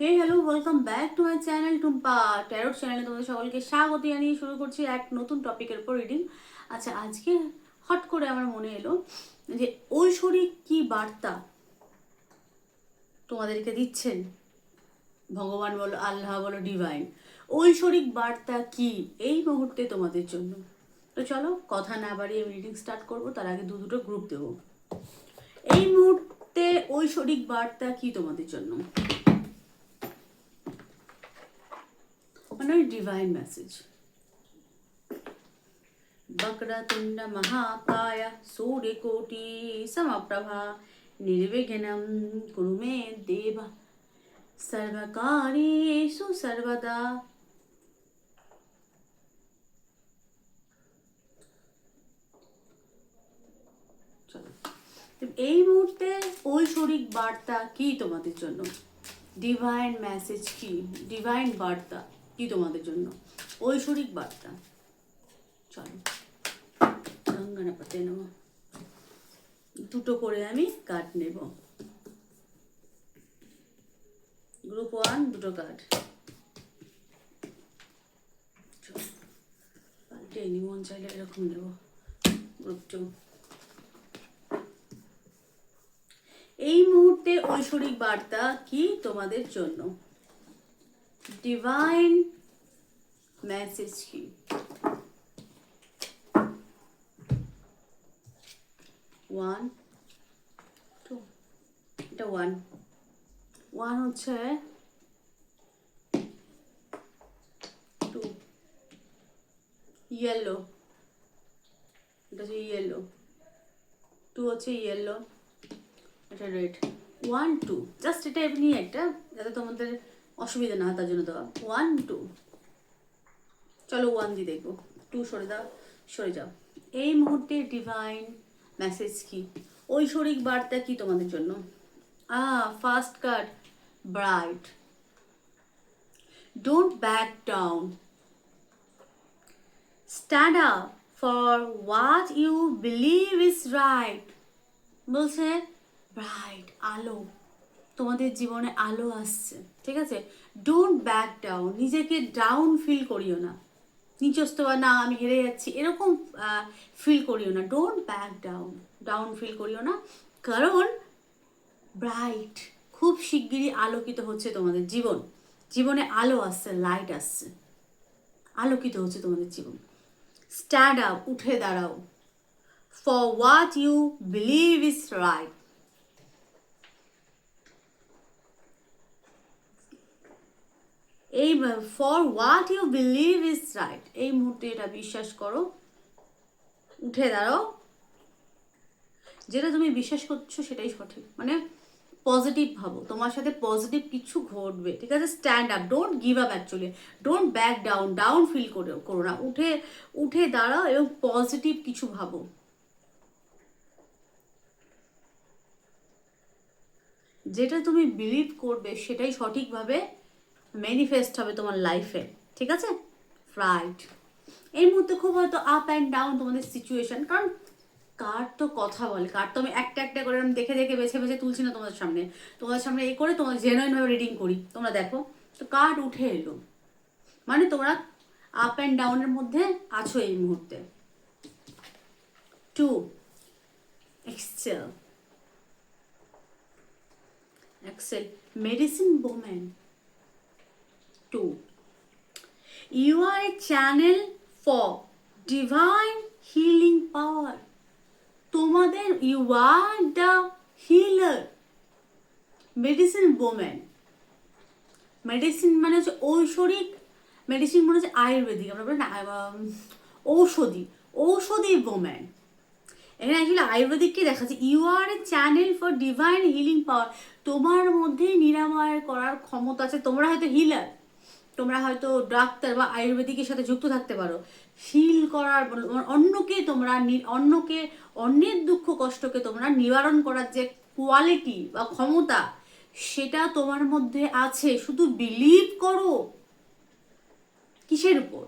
Hey hello welcome back to my channel Tumpa tarot চ্যানেলে তোমাদের সকলকে স্বাগত জানিয়ে শুরু করছি এক নতুন টপিকের উপর রিডিং আচ্ছা আজকে হট করে আমার মনে এলো যে ঐশ্বরিক কি বার্তা তোমাদেরকে দিচ্ছেন? ভগবান বলো, আল্লাহ বলো ডিভাইন ঐশ্বরিক বার্তা কি এই মুহূর্তে তোমাদের জন্য? তো চলো, কথা না বাড়িয়ে রিডিং স্টার্ট করব, তার আগে দু দুটো গ্রুপ দেবো। এই মুহূর্তে ঐশ্বরিক বার্তা কি তোমাদের জন্য? প্রার্থনার ডিভাইন মেসেজ বক্রতুণ্ড মহাকায় সূর্যকোটি সমপ্রভা নির্বিঘ্নম কুরু মে দেব সর্বকারেষু সর্বদা এই মুহূর্তে ঐশ্বরিক বার্তা কি তোমাদের জন্য? ডিভাইন মেসেজ কি? ডিভাইন বার্তা। কি তোমাদের জন্য? ঐশ্বরিক বার্তা। চলো গঙ্গানাপাতে নেব। দুটো করে আমি কার্ড নেব। গ্রুপ ওয়ান দুটো কার্ড পাল্টে নি মন চাইলে এরকম নেব। গ্রুপ টু এই মুহূর্তে ঐশ্বরিক বার্তা কি তোমাদের জন্য? ডিভাইন মেসেজ কি ওয়ান টু এটা ওয়ান ওয়ান হচ্ছে টু ইয়েলো এটা হচ্ছে ইয়েলো টু হচ্ছে ইয়েলো এটা রেড ওয়ান টু জাস্ট এটা এমনি একটা, যাতে তোমাদের অসুবিধা না তার জন্য দেওয়া। ওয়ান টু চলো ওয়ান দিয়ে দেখব। টু সরে দাও, সরে যাও। এই মুহূর্তে ডিভাইন মেসেজ কি? ঐশ্বরিক বার্তা কি তোমাদের জন্য? A first card bright don't back down stand up for what you believe is right বলছে ব্রাইট আলো। তোমাদের জীবনে আলো আসছে। ঠিক আছে? ডোন্ট ব্যাক ডাউন নিজেকে ডাউন ফিল করিও না। নিচস্ত বা না, আমি হেরে যাচ্ছি, এরকম ফিল করিও না। Don't back down down feel করিও না। কারণ ব্রাইট খুব শিগগিরই আলোকিত হচ্ছে তোমাদের জীবন। জীবনে আলো আসছে লাইট আসছে। আলোকিত হচ্ছে তোমাদের জীবন। স্ট্যান্ড আপ উঠে দাঁড়াও। For what you believe is right এই for what you believe is right এই মুহূর্তে এটা বিশ্বাস করো। উঠে দাঁড়াও। যেটা তুমি বিশ্বাস করছ সেটাই সঠিক। মানে পজিটিভ ভাবো। তোমার সাথে পজিটিভ কিছু ঘটবে, ঠিক আছে? Stand up don't give up actually don't back down down feel করে, করো না। উঠে উঠে দাঁড়াও এবং পজিটিভ কিছু ভাবো। যেটা তুমি বিলিভ করবে সেটাই সঠিকভাবে ম্যানিফেস্ট হবে তোমার লাইফে ঠিক আছে? রাইট এই মুহূর্তে খুব হয়তো আপ অ্যান্ড ডাউন তোমাদের সিচুয়েশন কারণ কার তো কথা বলে, কার তো আমি একটা একটা করে আমি দেখে দেখে বেছে বেছে তুলছি না তোমাদের সামনে। তোমাদের সামনে এই করে তোমাদের জেনুইনভাবে রিডিং করি। তোমরা দেখো, তো কার্ড উঠে এলো? মানে তোমরা আপ অ্যান্ড ডাউনের মধ্যে আছো এই মুহূর্তে। To excel excel medicine woman to You are a channel for divine healing power. তোমাদের you are the healer medicine woman medicine মানে হচ্ছে ঐশ্বরিক মেডিসিন মানে হচ্ছে আয়ুর্বেদিক। আমরা বলি না ঔষধি। ঔষধি বোম্যান এখানে অ্যাকচুয়ালি আয়ুর্বেদিককে দেখাচ্ছে। You are a channel for divine healing power তোমার মধ্যে নিরাময় করার ক্ষমতা আছে। তোমরা হয়তো হিলার তোমরা হয়তো ডাক্তার বা আয়ুর্বেদিকের সাথে যুক্ত থাকতে পারো। হিল করার অন্যকে তোমরা অন্যকে, অন্যের দুঃখ কষ্টকে তোমরা নিবারণ করার যে কোয়ালিটি বা ক্ষমতা, সেটা তোমার মধ্যে আছে। শুধু বিলিভ করো। কিসের উপর?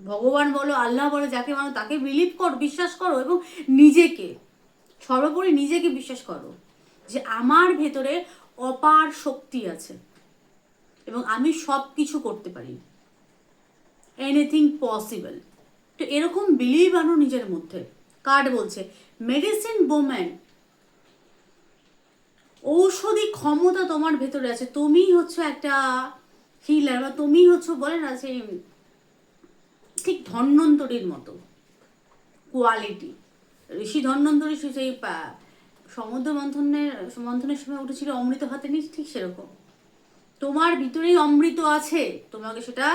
ভগবান বলো, আল্লাহ বলো, যাকে মানো তাকে বিলিভ করো, বিশ্বাস করো এবং নিজেকে, সর্বোপরি নিজেকে বিশ্বাস করো যে আমার ভেতরে অপার শক্তি আছে। এবং আমি সব কিছু করতে পারি। এনিথিং পসিবল তো এরকম বিলিভ আনো নিজের মধ্যে। কার্ড বলছে মেডিসিন বোম্যান ঔষধি ক্ষমতা তোমার ভেতরে আছে। তুমিই হচ্ছে একটা হিলার বা তুমিই হচ্ছে বলে না যে ঠিক ধন্বন্তরীর মতো। কোয়ালিটি ঋষি ধন্বন্তরী সেই সমুদ্র মন্থনের মন্থনের সময় উঠেছিল অমৃত হাতে নিয়ে, ঠিক সেরকম। তোমার ভিতরেই অমৃত আছে। তোমাকে সেটা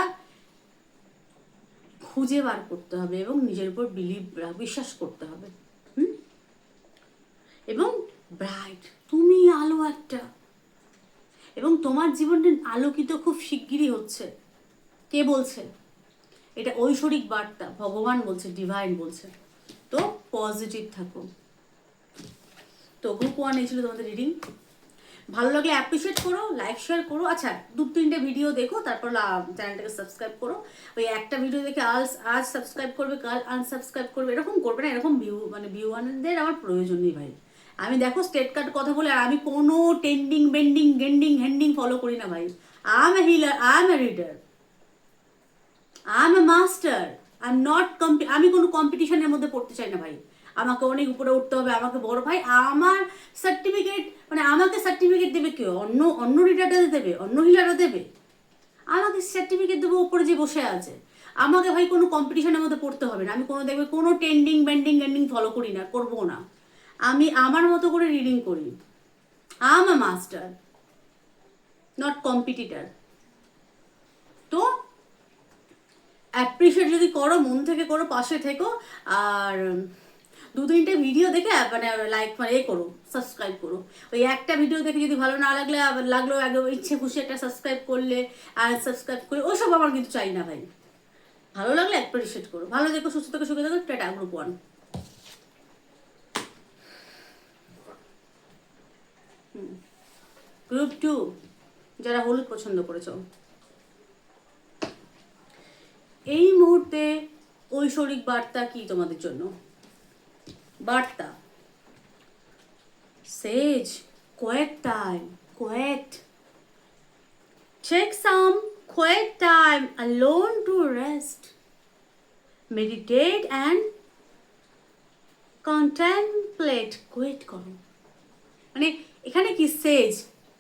খুঁজে বার করতে হবে এবং নিজের উপর বিলিভ বিশ্বাস করতে হবে। এবং ব্রাইট তুমি আলো একটা। এবং তোমার জীবনটা আলোকিত খুব শিগগিরই হচ্ছে। কে বলছে? এটা ঐশ্বরিক বার্তা, ভগবান বলছে ডিভাইন বলছে। তো পজিটিভ থাকো। তো গ্রুপ ওয়ান এই ছিল তোমাদের রিডিং ভালো লাগলে অ্যাপ্রিসিয়েট করো লাইক শেয়ার করো। আচ্ছা দু তিনটে ভিডিও দেখো, তারপর চ্যানেলটাকে সাবস্ক্রাইব করো। ওই একটা ভিডিও দেখে আজ আজ সাবস্ক্রাইব করবে, কাল আনসাবস্ক্রাইব করবে, এরকম করবে না, এরকম ভিউ মানে ভিউ ওয়ানদের আমার প্রয়োজন নেই ভাই। আমি দেখো স্টেট কার্ড কথা বলে, আর আমি কোনো টেন্ডিং বেন্ডিং গেন্ডিং হ্যান্ডিং ফলো করি না ভাই। I am a healer I am a reader I am a master I am not কম্পি আমি কোনো কম্পিটিশনের মধ্যে পড়তে চাই না ভাই। আমাকে অনেক উপরে উঠতে হবে, আমাকে বড় ভাই, আমার সার্টিফিকেট মানে আমাকে সার্টিফিকেট দেবে কেউ? অন্য অন্য রিডারটা দেবে, অন্য হিলাররা দেবে? আমাকে সার্টিফিকেট দেবো উপরে যে বসে আছে। আমাকে ভাই কোনো কম্পিটিশনের মধ্যে পড়তে হবে না। আমি কোনো দেখবে কোনো টেন্ডিং ব্যান্ডিং গ্যান্ডিং ফলো করি না, করব না। আমি আমার মতো করে রিডিং করি। I'm a master not competitor তো অ্যাপ্রিসিয়েট যদি করো, মন থেকে করো, পাশে থেকো, আর দু তিনটে ভিডিও দেখে মানে লাইক মানে এ করো সাবস্ক্রাইব করো। ওই একটা ভিডিও দেখে যদি ভালো না লাগলে লাগল একদম ইচ্ছে খুশি একটা সাবস্ক্রাইব করলে, আর সাবস্ক্রাইব করে, ওসব আমার কিন্তু চাই না ভাই। ভালো লাগলে অ্যাপ্রিসিয়েট করো। ভালো দেখো সুস্থ থেকো, সুখে থেকো, tata group one group two যারা হলুদ পছন্দ করেছ। এই মুহূর্তে ঐশ্বরিক বার্তা কি তোমাদের জন্য? বার্তা। Sage quiet time quiet take some quiet time alone to rest meditate and contemplate quiet করো। মানে এখানে কি সেজ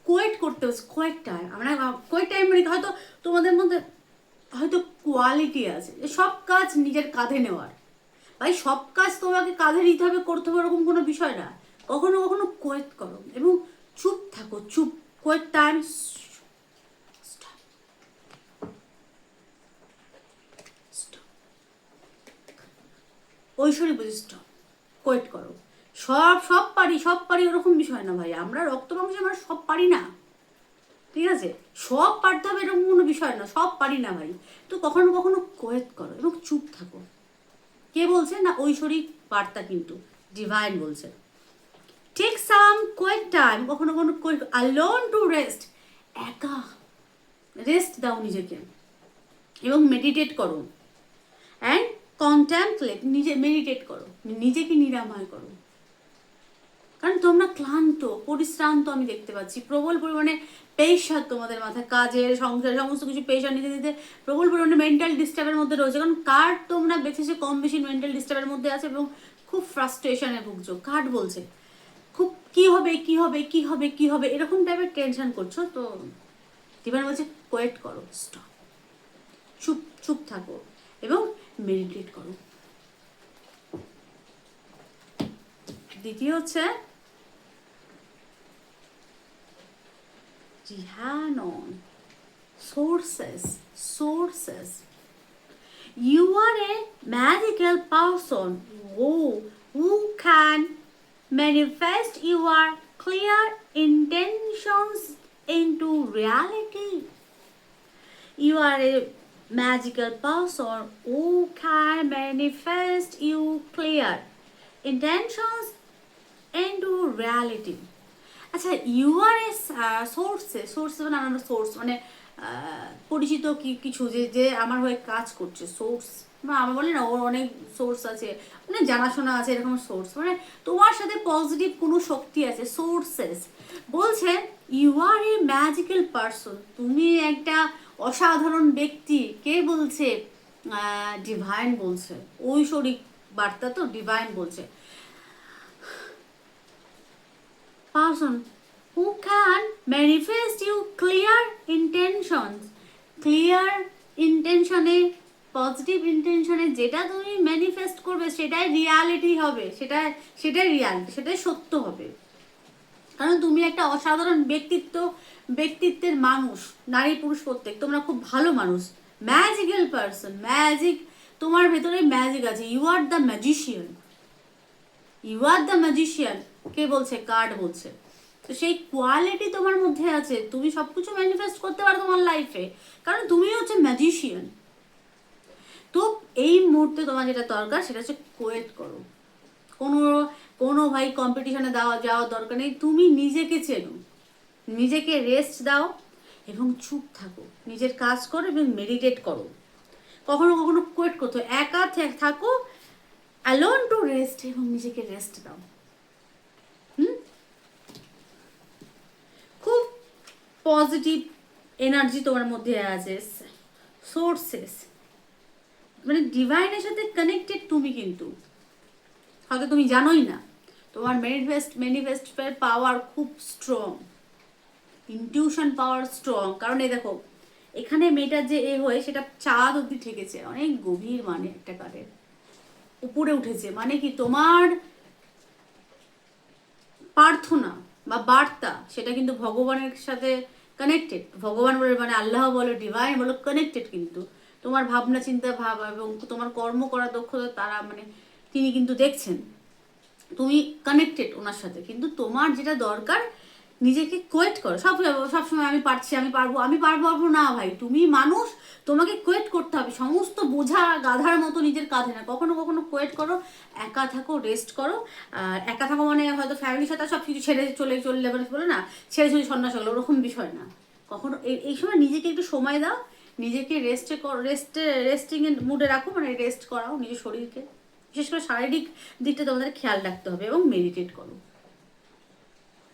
কোয়েট করতে হচ্ছে কোয়েট টাইম। আমরা কোয়েট টাইম মানে হয়তো তোমাদের মধ্যে হয়তো কোয়ালিটি আছে। সব কাজ নিজের কাঁধে নেওয়ার। ভাই, সব কাজ তোমাকে কাঁধে নিতে হবে করতে হবে ওরকম কোনো বিষয় না। কখনো কখনো কোয়েট করো এবং চুপ থাকো, চুপ। কোয়েট টাইম ঐশ্বরী স্টপ কোয়েট করো। সব সব পারি সব পারি ওরকম বিষয় না ভাই। আমরা রক্ত মাংস আমরা সব পারি না। ঠিক আছে? সব পারতে হবে এরকম কোনো বিষয় না। সব পারি না ভাই। তো কখনো কখনো কোয়েত করো এবং চুপ থাকো। কে বলছে? না, ঐশ্বরিক বার্তা কিন্তু ডিভাইন বলছে। টেক সাম কোয়েট টাইম কখনো কখনো আলোন টু রেস্ট একা রেস্ট দাও নিজেকে এবং মেডিটেট করো। অ্যান্ড কন্ট্যাম্পলেট নিজে মেডিটেট করো। নিজেকে নিরাময় করো। কারণ তোমরা ক্লান্ত, পরিশ্রান্ত আমি দেখতে পাচ্ছি। প্রবল পরিমাণে পেশার তোমাদের মাথায়, কাজের সংসার সমস্ত কিছু পেশা নিতে নিতে প্রবল পরিমাণে মেন্টাল ডিস্টার্বের মধ্যে রয়েছে। কারণ কার্ড তোমরা বেঁচেছে, কম বেশি মেন্টাল ডিস্টার্বের মধ্যে আছে এবং খুব ফ্রাস্ট্রেশনে ভুগছো। কার্ড বলছে? খুব কি হবে কি হবে কি হবে কি হবে, এরকম টাইপের টেনশন করছ। তো দিবার বলছে কোয়েট করো স্টপ চুপ চুপ থাকো এবং মেডিটেট করো। দ্বিতীয় হচ্ছে Jihanon. Sources. Sources. You are a magical person who, who can manifest your clear intentions into reality. You are a magical person who can manifest your clear intentions into reality. আচ্ছা you are a sorceress sorceress মানে আমার source মানে আহ, পরিচিত কি কিছু যে যে আমার হয়ে কাজ করছে সোর্স আমার বলি না ওর অনেক সোর্স আছে অনেক জানাশোনা আছে এরকম সোর্স মানে তোমার সাথে পজিটিভ কোনো শক্তি আছে সোর্সেস বলছে you are a magical person তুমি একটা অসাধারণ ব্যক্তি। কে বলছে? ডিভাইন বলছে। ঐশ্বরিক বার্তা তো ডিভাইন বলছে। Person who can manifest you clear intentions. Clear intentionে পজিটিভ ইন্টেনশনে যেটা তুমি ম্যানিফেস্ট করবে সেটাই রিয়ালিটি হবে সেটা সেটাই রিয়ালিটি সেটাই সত্য হবে। কারণ তুমি একটা অসাধারণ ব্যক্তিত্ব, ব্যক্তিত্বের মানুষ, নারী পুরুষ প্রত্যেক, তোমরা খুব ভালো মানুষ ম্যাজিক্যাল পারসন ম্যাজিক তোমার ভেতরে ম্যাজিক আছে you are the magician you are the magician কে বলছে? কার্ড বলছে। তো সেই কোয়ালিটি তোমার মধ্যে আছে, তুমি সব কিছু ম্যানিফেস্ট করতে পারো তোমার লাইফে কারণ তুমি হচ্ছে ম্যাজিশিয়ান তো এই মুহূর্তে তোমার যেটা দরকার, সেটা হচ্ছে কোয়েট করো। কোনো কোনো ভাই কম্পিটিশনে দেওয়া যাওয়ার দরকার নেই। তুমি নিজেকে চেনো। নিজেকে রেস্ট দাও এবং চুপ থাকো। নিজের কাজ করো এবং মেডিটেট করো। কখনো কখনো কোয়েট করতো একা থাকো অ্যালোন টু রেস্ট এবং নিজেকে রেস্ট দাও হুম খুব পজিটিভ এনার্জি তোমার মধ্যে আছে সোর্সেস মানে ডিভাইনের সাথে কানেক্টেড তুমি কিন্তু। হয়তো তুমি জানোই না, তোমার ম্যানিফেস্ট ম্যানিফেস্টের পাওয়ার খুব স্ট্রং ইনটিউশন পাওয়ার স্ট্রং কারণ এই দেখো, এখানে মেয়েটার যে এ হয়ে সেটা চাঁদ অব্দি ঠেকেছে। অনেক গভীর মানে একটা কাঠের উপরে উঠেছে মানে কি তোমার প্রার্থনা বা বার্তা, সেটা কিন্তু ভগবানের সাথে কানেক্টেড ভগবান বলে মানে আল্লাহ বলো ডিভাইন বলো কানেক্টেড কিন্তু। তোমার ভাবনা, চিন্তা, ভাব এবং তোমার কর্ম করার দক্ষতা, তারা মানে তিনি কিন্তু দেখছেন। তুমি কানেক্টেড ওনার সাথে। কিন্তু তোমার যেটা দরকার নিজেকে কোয়েট করো। সব সবসময় আমি পারছি, আমি পারব আমি পারব পারব না ভাই। তুমি মানুষ, তোমাকে কোয়েট করতে হবে। সমস্ত বোঝা গাধার মতো নিজের কাঁধে না। কখনো কখনো কোয়েট করো, একা থাকো রেস্ট করো। আর একা থাকো মানে হয়তো ফ্যামিলির সাথে সব কিছু ছেড়ে চলে চললে মানে বলে না, ছেড়ে ছেড়ে সন্ন্যাস হলো ওরকম বিষয় না। কখনো এই- সময় নিজেকে একটু সময় দাও। নিজেকে রেস্টে রেস্টে রেস্টিং এর মুডে রাখো মানে রেস্ট করাও নিজের শরীরকে। বিশেষ করে শারীরিক দিকটা তোমাদের খেয়াল রাখতে হবে এবং মেডিটেট করো।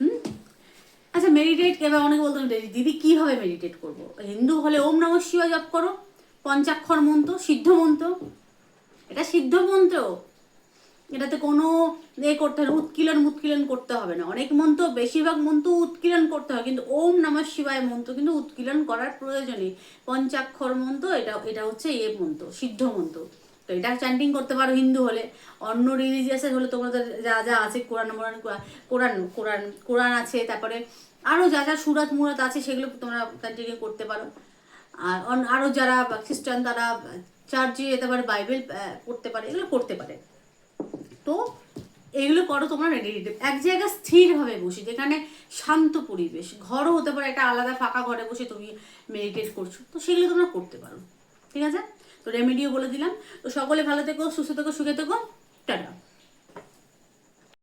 হুম? আচ্ছা মেডিটেট এবার অনেকে বলতো দিদি কীভাবে মেডিটেট করব? হিন্দু হলে ওম নম শিবায় জপ করো, পঞ্চাক্ষর মন্ত্র, সিদ্ধ মন্ত্র। এটা সিদ্ধ মন্ত্র। এটাতে কোনো এ করতে হবে উৎকিলন মুৎকিলন করতে হবে না। অনেক মন্ত্র, বেশিরভাগ মন্ত্র উৎকিলন করতে হয়, কিন্তু ওম নমঃ শিবায় মন্ত্র কিন্তু উৎকিলন করার প্রয়োজনই। পঞ্চাক্ষর মন্ত্র, এটা এটা হচ্ছে এ মন্ত্র, সিদ্ধ মন্ত্র। তো এটা চ্যান্টিং করতে পারো হিন্দু হলে। অন্য রিলিজিয়াসের হলে তোমাদের যা যা আছে, কোরআন, মোরান, কোরআন কোরআন কোরআন আছে, তারপরে আরও যা যা সুরাত, মুরাত আছে, সেগুলো তোমরা কন্টিনিউ করতে পারো। আর আরও যারা খ্রিস্টান, তারা চার্চে যেতে পারে বাইবেল পড়তে পারে, এগুলো করতে পারে। তো এগুলো করো, তোমরা মেডিটেটিভ এক জায়গায় স্থিরভাবে বসে, যেখানে শান্ত পরিবেশ, ঘরও হতে পারে, একটা আলাদা ফাঁকা ঘরে বসে তুমি মেডিটেট করছ, তো সেগুলো তোমরা করতে পারো। ঠিক আছে? তো রেমেডিও বলে দিলাম। তো সকলে ভালো থেকো সুস্থ থেকো সুখে থেকো। টাটা।